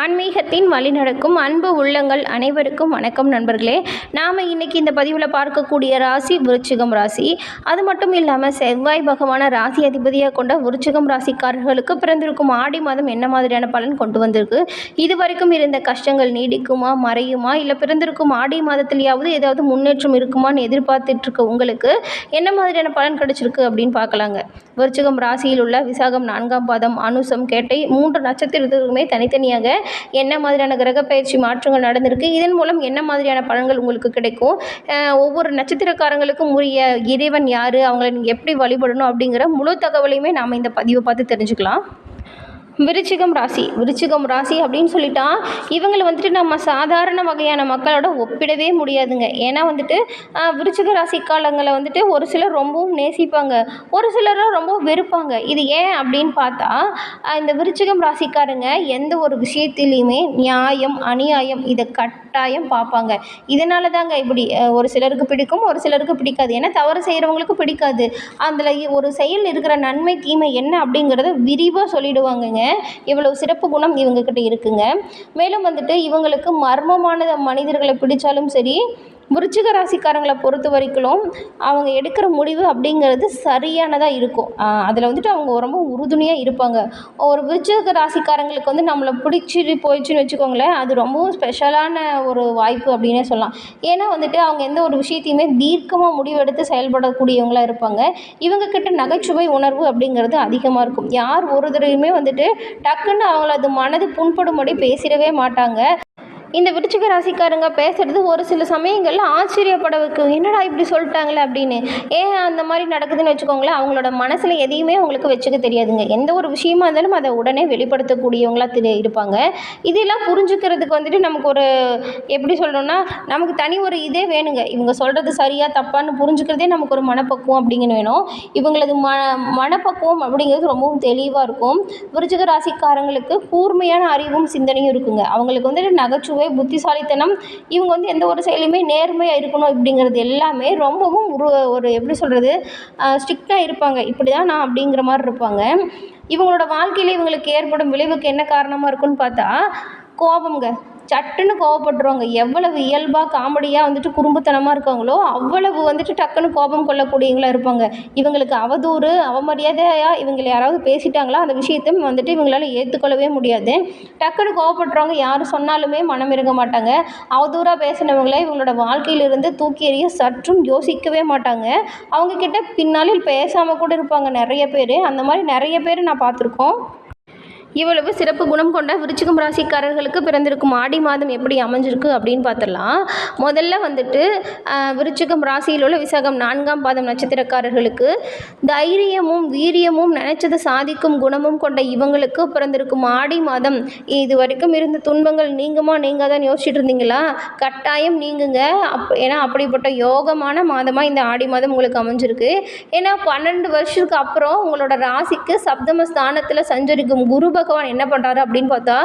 ஆன்மீகத்தின் வழிநடக்கும் அன்பு உள்ளங்கள் அனைவருக்கும் வணக்கம் நண்பர்களே. நாம் இன்னைக்கு இந்த பதிவில் பார்க்கக்கூடிய ராசி விருச்சிகம் ராசி. அது மட்டும் இல்லாமல் செவ்வாய் பகவான ராசி அதிபதியாக கொண்ட விருச்சிகம் ராசிக்காரர்களுக்கு பிறந்திருக்கும் ஆடி மாதம் என்ன மாதிரியான பலன் கொண்டு வந்திருக்கு? இது வரைக்கும் இருந்த கஷ்டங்கள் நீடிக்குமா மறையுமா இல்லை பிறந்திருக்கும் ஆடி மாதத்திலேயாவது ஏதாவது முன்னேற்றம் இருக்குமான்னு எதிர்பார்த்துட்டு இருக்க உங்களுக்கு என்ன மாதிரியான பலன் கிடைச்சிருக்கு அப்படின்னு பார்க்கலாங்க. விருச்சிகம் ராசியில் உள்ள விசாகம் நான்காம் பாதம் அனுசம் கேட்டை மூன்று நட்சத்திரத்துக்குமே தனித்தனியாக என்ன மாதிரியான கிரக பயிற்சி மாற்றங்கள் நடந்திருக்கு? இதன் மூலம் என்ன மாதிரியான பலன்கள் உங்களுக்கு கிடைக்கும்? ஒவ்வொரு நட்சத்திரக்காரங்களுக்கும் உரிய இறைவன் யார்? அவங்கள நீங்கள் எப்படி வழிபடணும் அப்படிங்கிற முழு தகவலையுமே நாம் இந்த பதிவை பார்த்து தெரிஞ்சுக்கலாம். விருச்சிகம் ராசி விருச்சிகம் ராசி அப்படின்னு சொல்லிட்டா இவங்களை வந்துட்டு நம்ம சாதாரண வகையான மக்களோட ஒப்பிடவே முடியாதுங்க. ஏன்னா வந்துட்டு விருச்சிக ராசி காலங்களை வந்துட்டு ஒரு சிலர் ரொம்பவும் நேசிப்பாங்க. ஒரு சிலர் ரொம்ப வெறுப்பாங்க. இது ஏன் அப்படின்னு பார்த்தா இந்த விருச்சிகம் ராசிக்காரங்க எந்த ஒரு விஷயத்திலையுமே நியாயம் அநியாயம் இதை கட்டாயம் பார்ப்பாங்க. இதனால தாங்க இப்படி ஒரு சிலருக்கு பிடிக்கும் ஒரு சிலருக்கு பிடிக்காது. ஏன்னா தவறு செய்கிறவங்களுக்கு பிடிக்காது. அதில் ஒரு செயல் இருக்கிற நன்மை தீமை என்ன அப்படிங்கிறத விரிவாக சொல்லிடுவாங்கங்க. இவ்வளவு சிறப்பு குணம் இவங்கக்கிட்ட இருக்குங்க. மேலும் வந்துட்டு இவங்களுக்கு மர்மமான மனிதர்களை பிடிச்சாலும் சரி விருச்சிக ராசிக்காரங்களை பொறுத்த வரைக்கும் அவங்க எடுக்கிற முடிவு அப்படிங்கிறது சரியானதாக இருக்கும். அதில் வந்துட்டு அவங்க ரொம்ப உறுதுணையாக இருப்பாங்க. ஒரு விருச்சிக ராசிக்காரங்களுக்கு வந்து நம்மளை பிடிச்சி போயிடுச்சுன்னு வச்சுக்கோங்களேன் அது ரொம்பவும் ஸ்பெஷலான ஒரு வாய்ப்பு அப்படின்னே சொல்லலாம். ஏன்னா வந்துட்டு அவங்க எந்த ஒரு விஷயத்தையுமே தீர்க்கமாக முடிவெடுத்து செயல்படக்கூடியவங்களாக இருப்பாங்க. இவங்க கிட்ட நகைச்சுவை உணர்வு அப்படிங்கிறது அதிகமாக இருக்கும். யார் ஒரு தடவையுமே வந்துட்டு டக்குன்னு அவங்கள அது மனது புண்படும்படி பேசிடவே மாட்டாங்க. இந்த விருச்சிக ராசிக்காரங்க பேசுறது ஒரு சில சமயங்களில் ஆச்சரியப்பட வைக்கும் என்னடா இப்படி சொல்லிட்டாங்களே? அப்படின்னு. ஏன் அந்த மாதிரி நடக்குதுன்னு வச்சுக்கோங்களேன் அவங்களோட மனசில் எதையுமே அவங்களுக்கு வச்சுக்க தெரியாதுங்க. எந்த ஒரு விஷயமா இருந்தாலும் அதை உடனே வெளிப்படுத்தக்கூடியவங்களா தெரிய இருப்பாங்க. இதெல்லாம் புரிஞ்சுக்கிறதுக்கு வந்துட்டு நமக்கு ஒரு எப்படி சொல்லணும்னா நமக்கு தனி ஒரு இதே வேணுங்க. இவங்க சொல்கிறது சரியா தப்பான்னு புரிஞ்சுக்கிறதே நமக்கு ஒரு மனப்பக்குவம் அப்படிங்கன்னு வேணும். இவங்களது ம மனப்பக்குவம் அப்படிங்கிறது ரொம்பவும் தெளிவாக இருக்கும். விருச்சிக ராசிக்காரங்களுக்கு கூர்மையான அறிவும் சிந்தனையும் இருக்குங்க. அவங்களுக்கு வந்துட்டு நகைச்சுவை புத்திசாலித்தனம். இவங்க வந்து எந்த ஒரு செயலையுமே நேர்மையாக இருக்கணும் இப்படிங்கிறது எல்லாமே ரொம்பவும் ஒரு ஒரு எப்படி சொல்கிறது ஸ்ட்ரிக்டாக இருப்பாங்க. இப்படி தான் நான் அப்படிங்கிற மாதிரி இருப்பாங்க. இவங்களோட வாழ்க்கையில் இவங்களுக்கு ஏற்படும் விளைவுக்கு என்ன காரணமாக இருக்குன்னு பார்த்தா கோபங்க சட்டுன்னு கோவப்பட்டுருவாங்க எவ்வளவு இயல்பாக காமெடியாக வந்துட்டு குறும்புத்தனமாக இருக்காங்களோ அவ்வளவு வந்துட்டு டக்குன்னு கோபம் கொள்ளக்கூடியவங்களா இருப்பாங்க. இவங்களுக்கு அவதூறு அவமரியாதையாக இவங்களை யாராவது பேசிட்டாங்களா அந்த விஷயத்தையும் வந்துட்டு இவங்களால ஏற்றுக்கொள்ளவே முடியாது. டக்குன்னு கோவப்படுறவங்க யார் சொன்னாலுமே மனம் இறங்க மாட்டாங்க. அவதூறாக பேசினவங்கள இவங்களோட வாழ்க்கையிலிருந்து தூக்கி எறிய சற்றும் யோசிக்கவே மாட்டாங்க. அவங்கக்கிட்ட பின்னாளில் பேசாமல் கூட இருப்பாங்க நிறைய பேர். அந்த மாதிரி நிறைய பேர் நான் பார்த்துருக்கோம். இவ்வளவு சிறப்பு குணம் கொண்ட விருச்சிகம் ராசிக்காரர்களுக்கு பிறந்திருக்கும் ஆடி மாதம் எப்படி அமைஞ்சிருக்கு அப்படின்னு பார்த்துடலாம். முதல்ல வந்துட்டு விருச்சிகம் ராசியில் உள்ள விசாகம் நான்காம் பாதம் நட்சத்திரக்காரர்களுக்கு தைரியமும் வீரியமும் நினைச்சதை சாதிக்கும் குணமும் கொண்ட இவங்களுக்கு பிறந்திருக்கும் ஆடி மாதம். இது வரைக்கும் இருந்த துன்பங்கள் நீங்குமா நீங்கள் தான் யோசிச்சுட்டு இருந்தீங்களா? கட்டாயம் நீங்குங்க. அப் ஏன்னா அப்படிப்பட்ட யோகமான மாதமாக இந்த ஆடி மாதம் உங்களுக்கு அமைஞ்சிருக்கு. ஏன்னா பன்னெண்டு வருஷத்துக்கு அப்புறம் உங்களோட ராசிக்கு சப்தம ஸ்தானத்தில் சஞ்சரிக்கும் குரு பகவான் என்ன பண்ணுறாரு அப்படின்னு பார்த்தா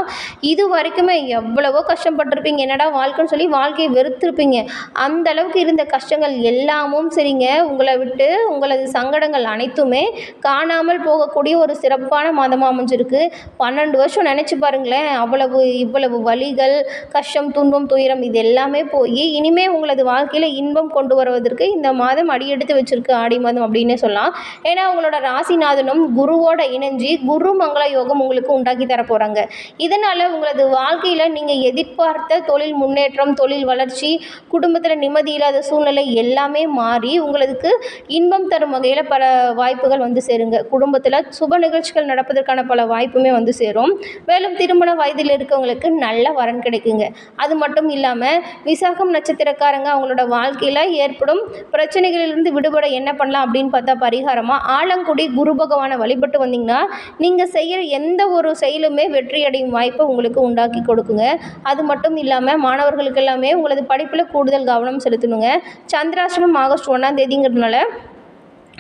இது வரைக்குமே எவ்வளவோ கஷ்டப்பட்டிருப்பீங்க. என்னடா வாழ்க்கைன்னு சொல்லி வாழ்க்கையை வெறுத்திருப்பீங்க. அந்த அளவுக்கு இருந்த கஷ்டங்கள் எல்லாமும் சரிங்க. உங்களை விட்டு உங்களது சங்கடங்கள் அனைத்துமே காணாமல் போகக்கூடிய ஒரு சிறப்பான மாதமாக அமைஞ்சிருக்கு. பன்னெண்டு வருஷம் நினச்சி பாருங்களேன். அவ்வளவு இவ்வளவு வலிகள் கஷ்டம் துன்பம் துயரம் இது எல்லாமே போய் இனிமே உங்களது வாழ்க்கையில் இன்பம் கொண்டு வருவதற்கு இந்த மாதம் அடியெடுத்து வச்சிருக்கு. ஆடி மாதம் அப்படின்னே சொல்லலாம். ஏன்னா உங்களோட ராசிநாதனும் குருவோட இணைஞ்சி குரு மங்கள யோகம் உங்களுக்கு உண்டாக்கி தர போகிறாங்க இதனால் உங்களது வாழ்க்கையில் நீங்கள் எதிர்பார்த்த தொழில் முன்னேற்றம் தொழில் வளர்ச்சி குடும்பத்தில் நிம்மதி இல்லாத சூழ்நிலை எல்லாமே மாறி உங்களுக்கு இன்பம் தரும் வகையில் பல வாய்ப்புகள் வந்து சேருங்க. குடும்பத்தில் சுப நிகழ்ச்சிகள் நடப்பதற்கான பல வாய்ப்புமே வந்து சேரும். மேலும் திருமண வயதில் இருக்கவங்களுக்கு நல்ல வரன் கிடைக்குங்க. அது மட்டும் இல்லாமல் விசாகம் நட்சத்திரக்காரங்க அவங்களோட வாழ்க்கையில் ஏற்படும் பிரச்சனைகளிலிருந்து விடுபட என்ன பண்ணலாம் அப்படின்னு பார்த்தா பரிகாரமாக ஆலங்குடி குரு பகவானை வழிபட்டு வந்தீங்கன்னா நீங்கள் செய்கிற எந்த ஒரு ஒரு செயலுமே வெற்றியடையும் வாய்ப்பை உங்களுக்கு உண்டாக்கி கொடுக்குங்க. அது மட்டும் இல்லாமல் மாணவர்களுக்கு எல்லாமே உங்களது படிப்பில் கூடுதல் கவனம் செலுத்தணுங்க. சந்திராசிரமம் ஆகஸ்ட் ஒன்றாம் தேதிங்கிறதுனால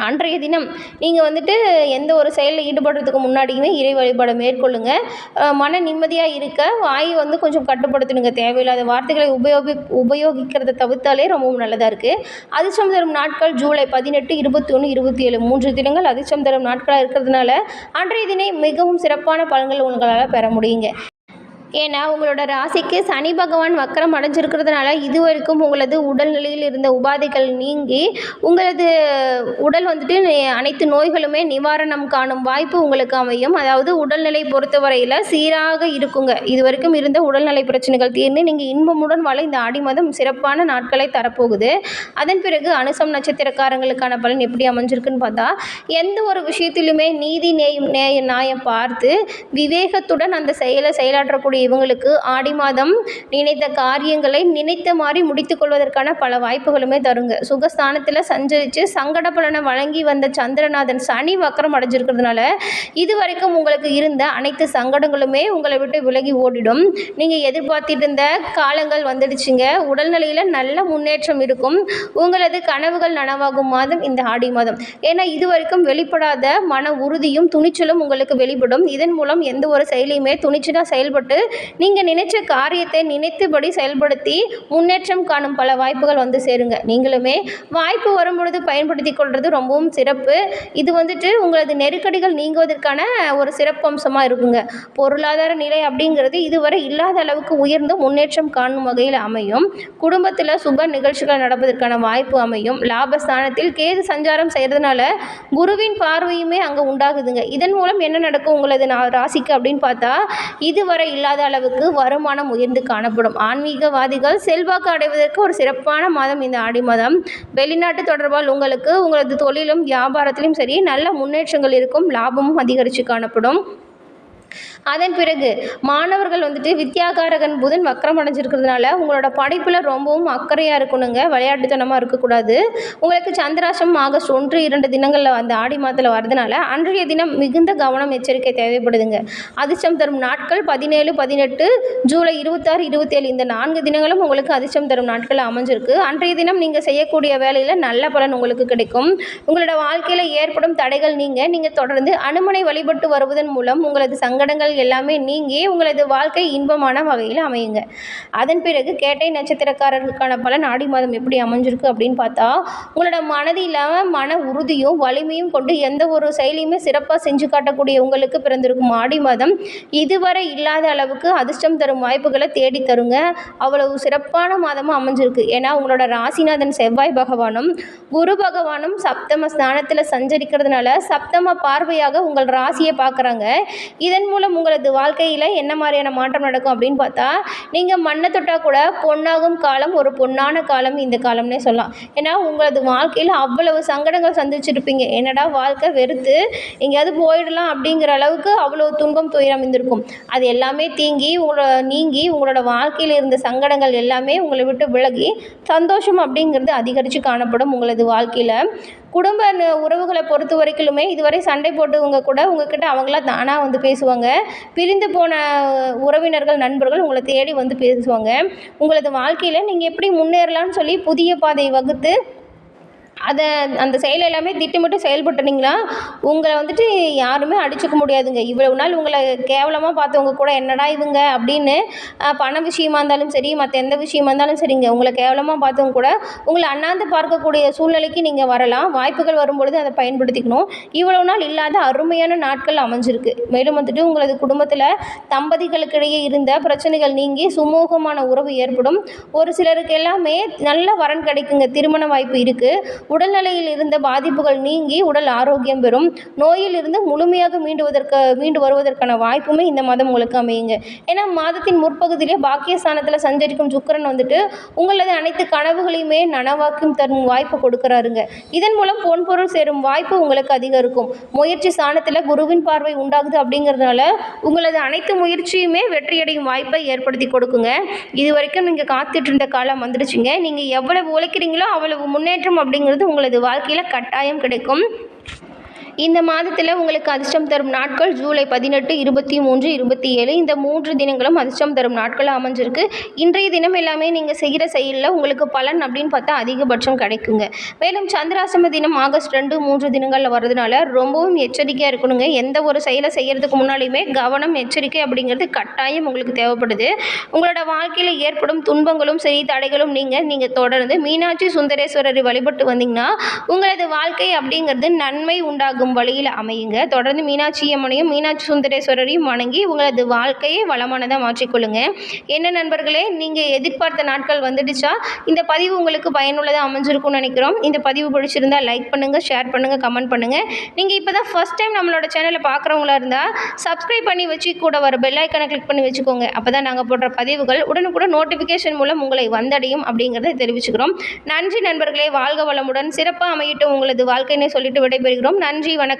அன்றைய தினம் நீங்கள் வந்துட்டு எந்த ஒரு செயலில் ஈடுபடுறதுக்கு முன்னாடியுமே இறை வழிபாடு மேற்கொள்ளுங்க. மன நிம்மதியாக இருக்க வாயை வந்து கொஞ்சம் கட்டுப்படுத்தணுங்க தேவையில்லாத வார்த்தைகளை உபயோகி உபயோகிக்கிறத தவிர்த்தாலே ரொம்பவும் நல்லதாக இருக்குது அதிர்ஷ்டம் தரும் நாட்கள் ஜூலை பதினெட்டு இருபத்தி ஒன்று இருபத்தி ஏழு மூன்று தினங்கள் அதிர்ஷ்டம் தரும் நாட்களாக இருக்கிறதுனால அன்றைய தினம் மிகவும் சிறப்பான பலன்கள் உங்களால் பெற முடியுங்க. ஏன்னா உங்களோட ராசிக்கு சனி பகவான் வக்கரம் அடைஞ்சிருக்கிறதுனால இது வரைக்கும் உங்களது உடல்நிலையில் இருந்த உபாதைகள் நீங்கி உங்களது உடல் வந்துட்டு அனைத்து நோய்களுமே நிவாரணம் காணும் வாய்ப்பு உங்களுக்கு அமையும். அதாவது உடல்நிலை பொறுத்தவரையில் சீராக இருக்குங்க. இது வரைக்கும் இருந்த உடல்நிலை பிரச்சனைகள் தீர்ந்து நீங்கள் இன்பமுடன் வாழ இந்த ஆடி மாதம் சிறப்பான நாட்களை தரப்போகுது. அதன் பிறகு அனுசம் நட்சத்திரக்காரங்களுக்கான பலன் எப்படி அமைஞ்சிருக்குன்னு பார்த்தா எந்த ஒரு விஷயத்திலுமே நீதி நேயம் நேய நியாயம் பார்த்து விவேகத்துடன் அந்த செயலை செயலாற்றக்கூடிய இவங்களுக்கு ஆடி மாதம் நினைத்த காரியங்களை நினைத்த மாதிரி முடித்து கொள்வதற்கான பல வாய்ப்புகளுமே தருங்க. சுகஸ்தானத்தில் சஞ்சரித்து சங்கட பலனை வழங்கி வந்த சந்திரநாதன் சனி வக்கரம் அடைஞ்சிருக்கிறதுனால இது வரைக்கும் உங்களுக்கு இருந்த அனைத்து சங்கடங்களுமே உங்களை விட்டு விலகி ஓடிடும். நீங்கள் எதிர்பார்த்துட்டு இருந்த காலங்கள் வந்துடுச்சுங்க. உடல்நிலையில் நல்ல முன்னேற்றம் இருக்கும். உங்களது கனவுகள் நனவாகும் மாதம் இந்த ஆடி மாதம். ஏன்னா இது வரைக்கும் வெளிப்படாத மன உறுதியும் துணிச்சலும் உங்களுக்கு வெளிப்படும். இதன் மூலம் எந்த ஒரு செயலையுமே துணிச்சலாக செயல்பட்டு நீங்கள் நினைச்ச காரியத்தை நினைத்தபடி செயல்படுத்தி முன்னேற்றம் காணும் பல வாய்ப்புகள் வந்து சேருங்க. நீங்களுமே வாய்ப்பு வரும் பொழுது பயன்படுத்தி கொள்வது ரொம்பவும் சிறப்பு. இது வந்துட்டு உங்களது நெருக்கடிகள் நீங்குவதற்கான ஒரு சிறப்பு அம்சமாக இருக்குங்க. பொருளாதார நிலை அப்படிங்கிறது இதுவரை இல்லாத அளவுக்கு உயர்ந்து முன்னேற்றம் காணும் வகையில் அமையும். குடும்பத்தில் சுப நிகழ்ச்சிகள் நடப்பதற்கான வாய்ப்பு அமையும். லாபஸ்தானத்தில் கேது சஞ்சாரம் செய்கிறதுனால குருவின் பார்வையுமே அங்கே உண்டாகுதுங்க. இதன் மூலம் என்ன நடக்கும் உங்களது ராசிக்கு அப்படின்னு பார்த்தா இதுவரை இல்லாத அளவுக்கு வருமானம் உயர்ந்து காணப்படும். ஆன்மீகவாதிகள் செல்வாக்கு அடைவதற்கு ஒரு சிறப்பான மாதம் இந்த ஆடி மாதம். வெளிநாட்டு தொடர்பால் உங்களுக்கு உங்களது தொழிலும் வியாபாரத்திலும் சரி நல்ல முன்னேற்றங்கள் இருக்கும். லாபமும் அதிகரித்து காணப்படும். அதன் பிறகு மாணவர்கள் வந்துட்டு வித்யாகாரகன் புதன் வக்கரம் அடைஞ்சிருக்கிறதுனால உங்களோட படிப்பில் ரொம்பவும் அக்கறையாக இருக்கணுங்க. விளையாட்டுத்தனமாக இருக்கக்கூடாது. உங்களுக்கு சந்திராசம் ஆகஸ்ட் ஒன்று இரண்டு தினங்களில் வந்து ஆடி மாதத்தில் வரதுனால அன்றைய தினம் மிகுந்த கவனம் எச்சரிக்கை தேவைப்படுதுங்க. அதிர்ஷ்டம் தரும் நாட்கள் பதினேழு பதினெட்டு ஜூலை இருபத்தாறு இருபத்தேழு இந்த நான்கு தினங்களும் உங்களுக்கு அதிர்ஷ்டம் தரும் நாட்கள் அமைஞ்சிருக்கு. அன்றைய தினம் நீங்கள் செய்யக்கூடிய வேலையில் நல்ல பலன் உங்களுக்கு கிடைக்கும். உங்களோட வாழ்க்கையில் ஏற்படும் தடைகள் நீங்கள் நீங்கள் தொடர்ந்து அனுமனை வழிபட்டு வருவதன் மூலம் உங்களது சங்கடங்கள் எல்லாமே நீங்கி உங்களது வாழ்க்கை இன்பமான வகையில் அமையுங்க. அதன் பிறகு கேட்டை நட்சத்திரக்காரர்களுக்கான பலன் ஆடி மாதம் எப்படி அமைஞ்சிருக்கு அப்படின்னு பார்த்தா உங்களோட மனதில் மன உறுதியும் வலிமையும் கொண்டு எந்த ஒரு செயலையுமே சிறப்பாக செஞ்சு காட்டக்கூடிய உங்களுக்கு பிறந்திருக்கும் ஆடி மாதம் இதுவரை இல்லாத அளவுக்கு அதிர்ஷ்டம் தரும் வாய்ப்புகளை தேடி தருங்க. அவ்வளவு சிறப்பான மாதமாக அமைஞ்சிருக்கு. ஏன்னா உங்களோட ராசிநாதன் செவ்வாய் பகவானும் குரு பகவானும் சப்தம ஸ்தானத்தில் சஞ்சரிக்கிறதுனால சப்தம பார்வையாக உங்கள் ராசியை பார்க்குறாங்க. இதன் மூலம் உங்களது வாழ்க்கையில் என்ன மாதிரியான மாற்றம் நடக்கும் அப்படின்னு பார்த்தா நீங்கள் மண்ணை தொட்டால் கூட பொன்னாகும் காலம் ஒரு பொன்னான காலம் இந்த காலம்னே சொல்லலாம். ஏன்னா உங்களது வாழ்க்கையில் அவ்வளவு சங்கடங்கள் சந்திச்சிருப்பீங்க. என்னடா வாழ்க்கை வெறுத்து எங்கேயாவது போயிடலாம் அப்படிங்கிற அளவுக்கு அவ்வளோ துன்பம் துயரம் இருந்திருக்கும் அது எல்லாமே தீங்கி உங்களோட நீங்கி உங்களோட வாழ்க்கையில் இருந்த சங்கடங்கள் எல்லாமே உங்களை விட்டு விலகி சந்தோஷம் அப்படிங்கிறது அதிகரித்து காணப்படும் உங்களது வாழ்க்கையில். குடும்ப ந- உறவுகளை பொறுத்த வரைக்குமே இதுவரை சண்டை போட்டவங்க கூட உங்ககிட்ட அவங்களா தானாக வந்து பேசுவாங்க. பிரிந்து போன உறவினர்கள் நண்பர்கள் உங்களை தேடி வந்து பேசுவாங்க. உங்களது வாழ்க்கையில் நீங்கள் எப்படி முன்னேறலாம்னு சொல்லி புதிய பாதையை வகுத்து அதை அந்த செயல் எல்லாமே திட்டமிட்டு செயல்பட்டுனீங்களா உங்களை வந்துட்டு யாருமே அடிச்சுக்க முடியாதுங்க. இவ்வளவு நாள் உங்களை கேவலமாக பார்த்தவங்க கூட என்னடா இவங்க அப்படின்னு பண விஷயமா இருந்தாலும் சரி மற்ற எந்த விஷயமா இருந்தாலும் சரிங்க. உங்களை கேவலமாக பார்த்தவங்க கூட உங்களை அண்ணாந்து பார்க்கக்கூடிய சூழ்நிலைக்கு நீங்கள் வரலாம். வாய்ப்புகள் வரும்பொழுது அதை பயன்படுத்திக்கணும். இவ்வளவு நாள் இல்லாத அருமையான நாட்கள் அமைஞ்சிருக்கு. மேலும் வந்துட்டு உங்களது குடும்பத்தில் தம்பதிகளுக்கிடையே இருந்த பிரச்சனைகள் நீங்கி சுமூகமான உறவு ஏற்படும். ஒரு சிலருக்கு எல்லாமே நல்ல வரன் கிடைக்குங்க. திருமண வாய்ப்பு இருக்குது உடல்நிலையில் இருந்த பாதிப்புகள் நீங்கி உடல் ஆரோக்கியம் பெறும். நோயில் இருந்து முழுமையாக மீண்டுவதற்கு மீண்டு வருவதற்கான வாய்ப்புமே இந்த மாதம் உங்களுக்கு அமையுங்க. ஏன்னா மாதத்தின் முற்பகுதியிலே பாக்கியஸ்தானத்தில் சஞ்சரிக்கும் சுக்கரன் வந்துட்டு உங்களது அனைத்து கனவுகளையுமே நனவாக்கும் தரும் வாய்ப்பு கொடுக்குறாருங்க. இதன் மூலம் பொன் பொருள் சேரும் வாய்ப்பு உங்களுக்கு அதிகம் இருக்கும் முயற்சி ஸ்தானத்தில் குருவின் பார்வை உண்டாகுது அப்படிங்கிறதுனால உங்களது அனைத்து முயற்சியுமே வெற்றியடையும் வாய்ப்பை ஏற்படுத்தி கொடுக்குங்க. இது வரைக்கும் நீங்கள் காத்துட்டு இருந்த காலம் வந்துடுச்சுங்க. நீங்கள் எவ்வளவு உழைக்கிறீங்களோ அவ்வளவு முன்னேற்றம் அப்படிங்கிறது உங்களது வாழ்க்கையில் கட்டாயம் கிடைக்கும். இந்த மாதத்தில் உங்களுக்கு அதிர்ஷ்டம் தரும் நாட்கள் ஜூலை பதினெட்டு இருபத்தி மூன்று இருபத்தி ஏழு. இந்த மூன்று தினங்களும் அதிர்ஷ்டம் தரும் நாட்களாக அமைஞ்சிருக்கு. இன்றைய தினம் எல்லாமே நீங்கள் செய்கிற செயலில் உங்களுக்கு பலன் அப்படின்னு பார்த்தா அதிகபட்சம் கிடைக்குங்க. மேலும் சந்திராசிரம தினம் ஆகஸ்ட் ரெண்டு மூன்று தினங்களில் வர்றதுனால ரொம்பவும் எச்சரிக்கையாக இருக்கணுங்க. எந்த ஒரு செயலை செய்கிறதுக்கு முன்னாலையுமே கவனம் எச்சரிக்கை அப்படிங்கிறது கட்டாயம் உங்களுக்கு தேவைப்படுது. உங்களோட வாழ்க்கையில் ஏற்படும் துன்பங்களும் சரி தடைகளும் நீங்கள் நீங்கள் தொடர்ந்து மீனாட்சி சுந்தரேஸ்வரரை வழிபட்டு வந்தீங்கன்னா உங்களது வாழ்க்கை அப்படிங்கிறது நன்மை உண்டாகும். வரும் வழியில் அமையுங்க. தொடர்ந்து மீனாட்சி அம்மனையும் மீனாட்சி சுந்தரேஸ்வரரையும் வணங்கி உங்களது வாழ்க்கையை வளமானதாக மாற்றிக்கொள்ளுங்க. என்ன நண்பர்களே நீங்கள் எதிர்பார்த்த நாட்கள் வந்துடுச்சா? இந்த பதிவு உங்களுக்கு பயனுள்ளதாக அமைஞ்சிருக்கும்னு நினைக்கிறோம். இந்த பதிவு பிடிச்சிருந்தா லைக் பண்ணுங்கள் ஷேர் பண்ணுங்கள் கமெண்ட் பண்ணுங்கள் நீங்கள் இப்போ தான் ஃபஸ்ட் டைம் நம்மளோட சேனலை பார்க்குறவங்களா இருந்தால் சப்ஸ்கிரைப் பண்ணி வச்சு கூட வர பெல்லைக்கனை கிளிக் பண்ணி வச்சுக்கோங்க. அப்போ தான் நாங்கள் போடுற பதிவுகள் உடனுக்குடன் நோட்டிஃபிகேஷன் மூலம் உங்களை வந்தடையும் அப்படிங்கிறத தெரிவிச்சுக்கிறோம். நன்றி நண்பர்களே வாழ்க வளமுடன் சிறப்பாக அமையட்டும். உங்களது வாழ்க்கைன்னு சொல்லிட்டு விடைபெறுகிறோம். நன்றி